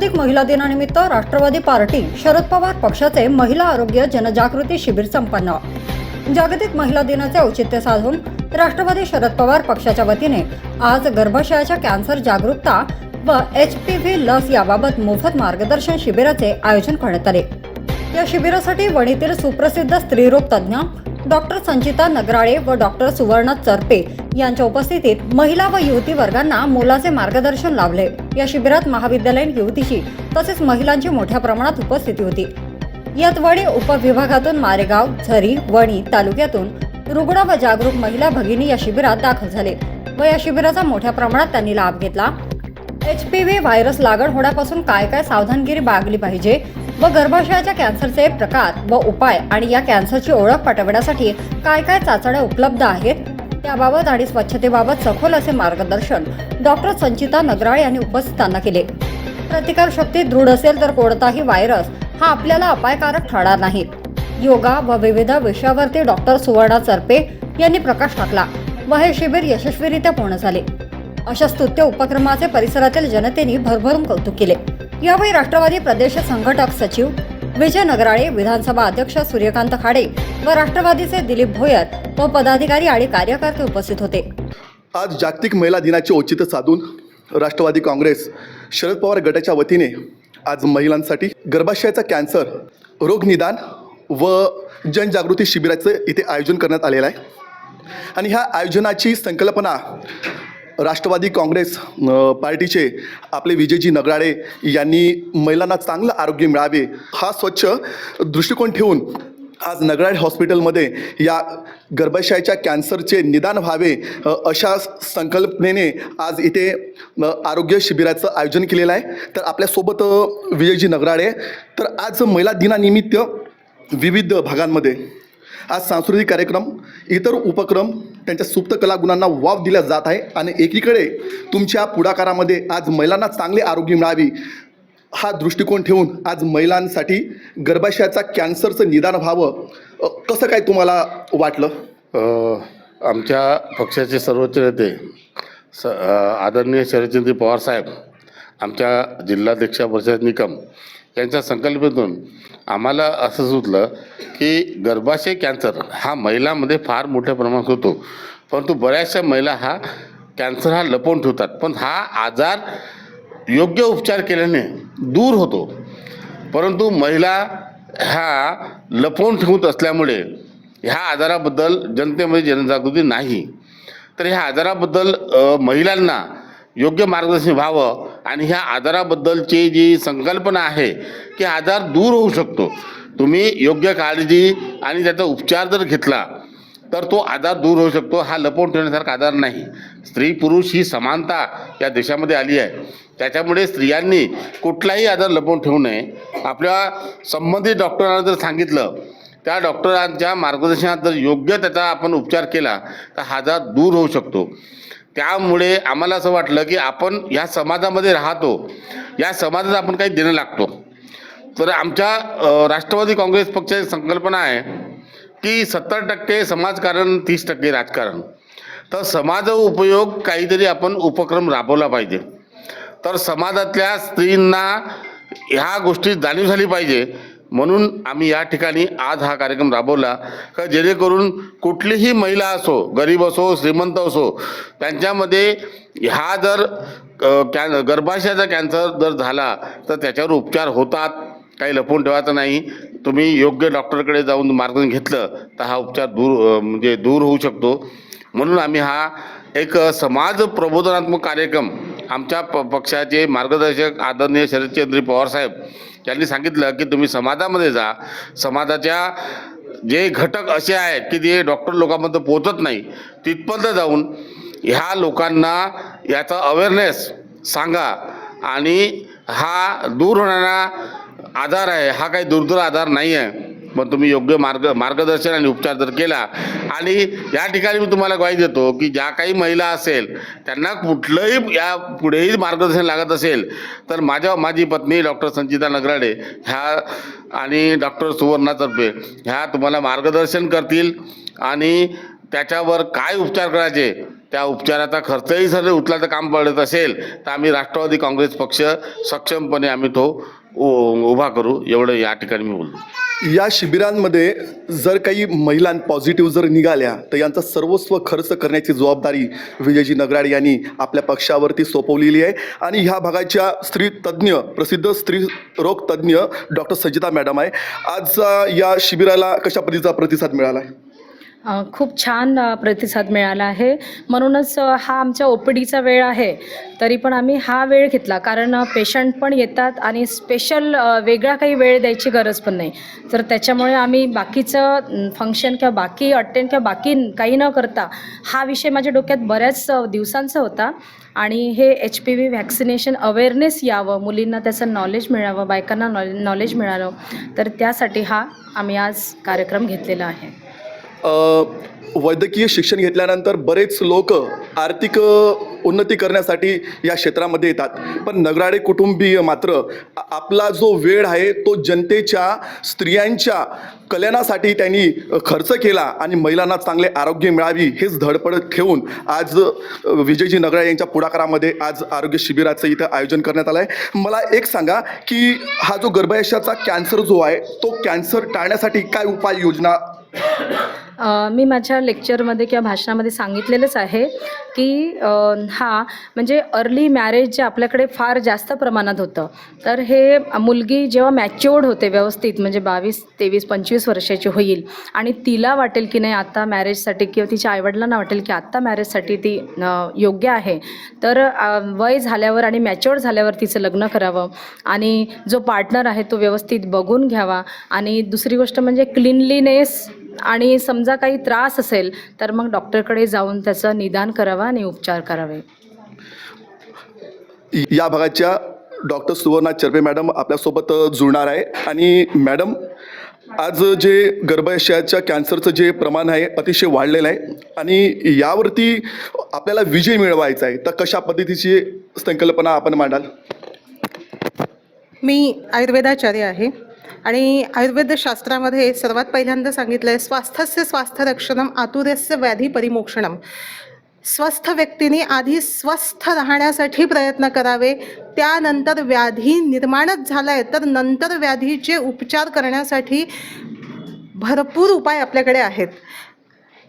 जागतिक महिला दिनानिमित्त राष्ट्रवादी पार्टी शरद पवार पक्षाचे महिला आरोग्य जनजागृती शिबिर संपन्न. जागतिक महिला दिनाचे औचित्य साधून राष्ट्रवादी शरद पवार पक्षाच्या वतीने आज गर्भाशयाच्या कॅन्सर जागरूकता व एच पी व्ही लस याबाबत मोफत मार्गदर्शन शिबिराचे आयोजन करण्यात आले. या शिबिरासाठी वणीतील सुप्रसिद्ध स्त्रीरोग तज्ज्ञ डॉक्टर संचिता नगराळे व डॉक्टर सुवर्णा चरपे यांच्या उपस्थितीत महिला व युवती वर्गांना मोलाचे मार्गदर्शन लाभले. या शिबिरात महाविद्यालयीन युवतीची तसेच महिलांची मोठ्या प्रमाणात उपस्थिती होती. यात वडे उपविभागातून मारेगाव झरी वणी तालुक्यातून रुग्ण व जागरूक महिला भगिनी या शिबिरात दाखल झाले व या शिबिराचा मोठ्या प्रमाणात त्यांनी लाभ घेतला. एच पी व्ही व्हायरस लागण होण्यापासून काय काय सावधानगिरी बाळगली पाहिजे व गर्भाशयाच्या कॅन्सरचे प्रकार व उपाय आणि या कॅन्सरची ओळख पटवण्यासाठी काय काय चाचण्या उपलब्ध आहेत त्याबाबत आणि स्वच्छतेबाबत सखोल असे मार्गदर्शन डॉक्टर संचिता नगराळे यांनी उपस्थितांना केले. प्रतिकारशक्ती दृढ असेल तर कोणताही व्हायरस हा आपल्याला अपायकारक ठरणार नाही. योगा व विविध विषयावरती डॉक्टर सुवर्णा चरपे यांनी प्रकाश टाकला व हे शिबिर यशस्वीरित्या पूर्ण झाले. अशा स्तुत्य उपक्रमाचे परिसरातील जनतेने भरभरून कौतुक केले. यावेळी राष्ट्रवादी प्रदेश संघटक सचिव विजय नगराळे विधानसभा अध्यक्ष सूर्यकांत खाडे व राष्ट्रवादीचे दिलीप भोयर व पदाधिकारी आणि कार्यकर्ते उपस्थित होते. आज जागतिक महिला दिनाचे औचित्य साधून राष्ट्रवादी काँग्रेस शरद पवार गटाच्या वतीने आज महिलांसाठी गर्भाशयाचा कॅन्सर रोग निदान व जनजागृती शिबिराचं इथे आयोजन करण्यात आलेलं आहे. आणि ह्या आयोजनाची संकल्पना राष्ट्रवादी काँग्रेस पार्टीचे आपले विजयजी नगराळे यांनी महिलांना चांगलं आरोग्य मिळावे हा स्वच्छ दृष्टिकोन ठेवून आज नगराळे हॉस्पिटलमध्ये या गर्भाशयाच्या कॅन्सरचे निदान व्हावे अशा संकल्पनेने आज इथे आरोग्य शिबिराचं आयोजन केलेलं आहे. तर आपल्यासोबत विजयजी नगराळे. तर आज महिला दिनानिमित्त विविध भागांमध्ये आज सांस्कृतिक कार्यक्रम इतर उपक्रम त्यांच्या सुप्त कलागुणांना वाव दिला जात आहे आणि एकीकडे तुमच्या पुढाकारामध्ये आज महिलांना चांगले आरोग्य मिळावी हा दृष्टिकोन ठेवून आज महिलांसाठी गर्भाशयाचा कॅन्सरचं निदान व्हावं कसं काय तुम्हाला वाटलं? आमच्या पक्षाचे सर्वोच्च नेते स आदरणीय शरदचंद्र पवारसाहेब आमच्या जिल्हाध्यक्ष परिषद निकम यांच्या संकल्पनेतून आम्हाला असं सुचलं की गर्भाशय कॅन्सर हा महिलांमध्ये फार मोठ्या प्रमाणात होतो. परंतु बऱ्याचशा महिला हा कॅन्सर हा लपवून ठेवतात. पण हा आजार योग्य उपचार केल्याने दूर होतो. परंतु महिला ह्या लपवून ठेवत असल्यामुळे ह्या आजाराबद्दल जनतेमध्ये जनजागृती नाही. तर ह्या आजाराबद्दल महिलांना योग्य मार्गदर्शन व्हावं आणि ह्या आजाराबद्दलची जी संकल्पना आहे की आजार दूर होऊ शकतो. तुम्ही योग्य काळजी आणि त्याचा उपचार जर घेतला तर तो आजार दूर होऊ शकतो. हा लपवून ठेवण्यासारखा आजार नाही. स्त्री पुरुष ही समानता या देशामध्ये आली आहे. त्याच्यामुळे स्त्रियांनी कुठलाही आजार लपवून ठेवू नये. आपल्या संबंधित डॉक्टरांना जर सांगितलं त्या डॉक्टरांच्या मार्गदर्शनात जर योग्य त्याचा आपण उपचार केला तर हा आजार दूर होऊ शकतो. त्यामुळे आम्हाला असं वाटलं की आपण या समाजामध्ये राहतो या समाजात आपण काही देणं लागतो. तर आमच्या राष्ट्रवादी काँग्रेस पक्षाची संकल्पना आहे की सत्तर टक्के समाजकारण तीस टक्के राजकारण. तर समाज उपयोग काहीतरी आपण उपक्रम राबवला पाहिजे. तर समाजातल्या स्त्रींना ह्या गोष्टी जाणीव झाली पाहिजे म्हणून आम्ही या ठिकाणी आज हा कार्यक्रम राबवला. का जेणेकरून कुठलीही महिला असो गरीब असो श्रीमंत असो त्यांच्यामध्ये हा जर कॅन कॅ गर्भाशयाचा कॅन्सर जर झाला तर त्याच्यावर उपचार होतात. काही लपवून ठेवायचं नाही. तुम्ही योग्य डॉक्टरकडे जाऊन मार्गदर्शन घेतलं तर हा उपचार दूर म्हणजे दूर होऊ शकतो. म्हणून आम्ही हा एक समाज प्रबोधनात्मक कार्यक्रम आमच्या प पक्षाचे मार्गदर्शक आदरणीय शरदचंद्र पवारसाहेब यांनी सांगितलं की तुम्ही समाजामध्ये जा. समाजाच्या जे घटक असे आहेत की जे डॉक्टर लोकांपर्यंत पोहोचत नाही तिथपर्यंत जाऊन ह्या लोकांना याचा अवेअरनेस सांगा आणि हा दूर होणारा आजार आहे हा काही दुर्धर आजार नाही आहे पण तुम्ही योग्य मार्ग मार्गदर्शन आणि उपचार जर केला आणि या ठिकाणी मी तुम्हाला ग्वाही देतो की ज्या काही महिला असेल त्यांना कुठलंही या पुढेही मार्गदर्शन लागत असेल तर माझ्या माझी पत्नी डॉक्टर संचिता नगराडे ह्या आणि डॉक्टर सुवर्णातर्फे ह्या तुम्हाला मार्गदर्शन करतील आणि त्याच्यावर काय उपचार करायचे त्या उपचाराचा खर्चही जर उचलायचं काम पडत असेल तर आम्ही राष्ट्रवादी काँग्रेस पक्ष सक्षमपणे आम्ही तो उभा करू एवढं या ठिकाणी मी बोललो. या शिबिरांमध्ये जर काही महिला पॉझिटिव्ह जर निघाल्या तर यांचा सर्वस्व खर्च करण्याची जबाबदारी विजयजी नगराड यांनी आपल्या पक्षावरती सोपवलेली आहे. आणि ह्या भागाच्या स्त्री तज्ज्ञ प्रसिद्ध स्त्री रोग तज्ज्ञ डॉक्टर सजिता मॅडम आहे. आज या शिबिराला कशा पद्धतीचा प्रतिसाद मिळाला आहे? खूप छान प्रतिसाद मिळाला आहे. म्हणूनच हा आमच्या ओ पी डीचा वेळ आहे. तरी पण आम्ही हा वेळ घेतला. कारण पेशंट पण येतात आणि स्पेशल वेगळा काही वेळ द्यायची गरज पण नाही. तर त्याच्यामुळे आम्ही बाकीचं फंक्शन किंवा बाकी अटेंड किंवा बाकी काही न करता हा विषय माझ्या डोक्यात बऱ्याच दिवसांचा होता. आणि हे H P V vaccination awareness यावं मुलींना त्याचं नॉलेज मिळावं बायकांना नॉ नॉलेज मिळावं. तर त्यासाठी हा आम्ही आज कार्यक्रम घेतलेला आहे. वैद्यकीय शिक्षण घेतल्यानंतर बरेच लोक आर्थिक उन्नती करण्यासाठी या क्षेत्रामध्ये येतात. पण नगराडे कुटुंबीय मात्र आपला जो वेळ आहे तो जनतेच्या स्त्रियांच्या कल्याणासाठी त्यांनी खर्च केला आणि महिलांना चांगले आरोग्य मिळावी हेच धडपड ठेवून आज विजयजी नगराळे यांच्या पुढाकारामध्ये आज आरोग्य शिबिराचं इथं आयोजन करण्यात आलं आहे मला एक सांगा की हा जो गर्भाशयाचा कॅन्सर जो आहे तो कॅन्सर टाळण्यासाठी काय उपाययोजना मी माझ्या लेक्चरमध्ये किंवा भाषणामध्ये सांगितलेलंच आहे की हा म्हणजे अर्ली मॅरेज जे आपल्याकडे फार जास्त प्रमाणात होतं. तर हे मुलगी जेव्हा मॅच्युअर्ड होते व्यवस्थित म्हणजे बावीस तेवीस पंचवीस वर्षाची होईल आणि तिला वाटेल की नाही आत्ता मॅरेजसाठी किंवा तिच्या आईवडिलांना वाटेल की आत्ता मॅरेजसाठी ती योग्य आहे तर वय झाल्यावर आणि मॅच्युअर्ड झाल्यावर तिचं लग्न करावं आणि जो पार्टनर आहे तो व्यवस्थित बघून घ्यावा आणि दुसरी गोष्ट म्हणजे क्लिनलीनेस आणि समजा काही त्रास असेल तर मग डॉक्टरकडे जाऊन त्याचं निदान करावं आणि उपचार करावे. या भागाच्या डॉक्टर सुवर्णा चरपे मॅडम आपल्यासोबत जुळणार आहे. आणि मॅडम आज जे गर्भाशयाच्या कॅन्सरचं जे प्रमाण आहे अतिशय वाढलेलं आहे. आणि यावरती आपल्याला विजय मिळवायचा आहे. तर कशा पद्धतीची संकल्पना आपण मांडाल? मी आयुर्वेदाचार्य आहे. आणि आयुर्वेद शास्त्रामध्ये सर्वात पहिल्यांदा सांगितलं आहे स्वास्थ्यस्य स्वास्थ्य रक्षणम आतुर्यस्य व्याधी परिमोक्षणम स्वस्थ व्यक्तीने आधी स्वस्थ राहण्यासाठी प्रयत्न करावे त्यानंतर व्याधी निर्माणच झाला आहे तर नंतर व्याधीचे उपचार करण्यासाठी भरपूर उपाय आपल्याकडे आहेत.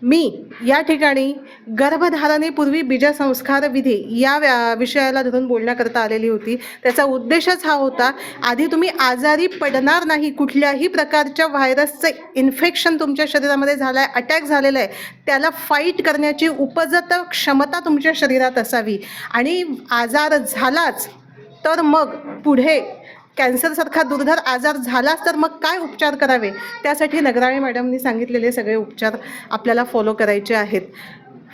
मी या ठिकाणी गर्भधारणेपूर्वी बीजसंस्कार विधी या व्या विषयाला धरून बोलण्याकरता आलेली होती. त्याचा उद्देशच हा होता आधी तुम्ही आजारी पडणार नाही कुठल्याही प्रकारच्या व्हायरसचं इन्फेक्शन तुमच्या शरीरामध्ये झालं आहे अटॅक झालेलं आहे त्याला फाईट करण्याची उपजत क्षमता तुमच्या शरीरात असावी. आणि आजार झालाच तर मग पुढे कॅन्सरसारखा दुर्धर आजार झालाच तर मग काय उपचार करावे? त्यासाठी नगराळे मॅडमनी सांगितलेले सगळे उपचार आपल्याला फॉलो करायचे आहेत.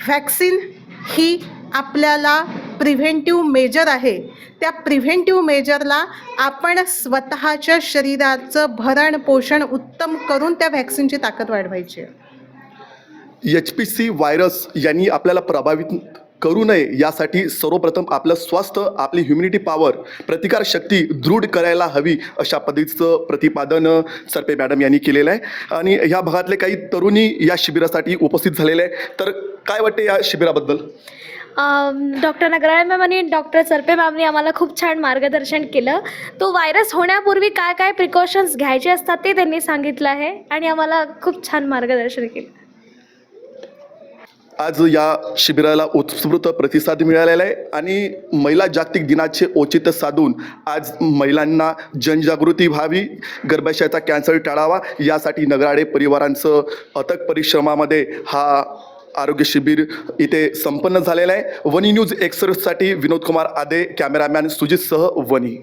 व्हॅक्सिन ही आपल्याला प्रिव्हेंटिव्ह मेजर आहे. त्या प्रिव्हेंटिव्ह मेजरला आपण स्वतःच्या शरीराचं भरण पोषण उत्तम करून त्या व्हॅक्सिनची ताकद वाढवायची आहे. एच पी सी व्हायरस यांनी आपल्याला प्रभावित करू नये यासाठी सर्वप्रथम आपलं स्वास्थ्य आपली ह्युमिनिटी पॉवर प्रतिकार शक्ती दृढ करायला हवी अशा पद्धतीचं प्रतिपादन सरपे मॅडम यांनी केलेलं आहे. आणि ह्या भागातले काही तरुणी या शिबिरासाठी उपस्थित झालेले आहे तर काय वाटते या शिबिराबद्दल? डॉक्टर नगराळे मॅम आणि डॉक्टर सरपे मॅमनी आम्हाला खूप छान मार्गदर्शन केलं. तो व्हायरस होण्यापूर्वी काय काय प्रिकॉशन्स घ्यायचे असतात ते त्यांनी सांगितलं आहे आणि आम्हाला खूप छान मार्गदर्शन केलं. आज या शिबिराला उत्स्फूर्त प्रतिसाद मिळालेला आहे आणि महिला जागतिक दिनाचे औचित्य साधून आज महिलांना जनजागृती व्हावी गर्भाशयाचा कॅन्सर टाळावा यासाठी नगराडे परिवारांचं अथक परिश्रमामध्ये हा आरोग्य शिबिर इथे संपन्न झालेलं आहे. वनी न्यूज एक्सप्रेससाठी विनोद कुमार आदे कॅमेरामॅन सुजितसह वनी.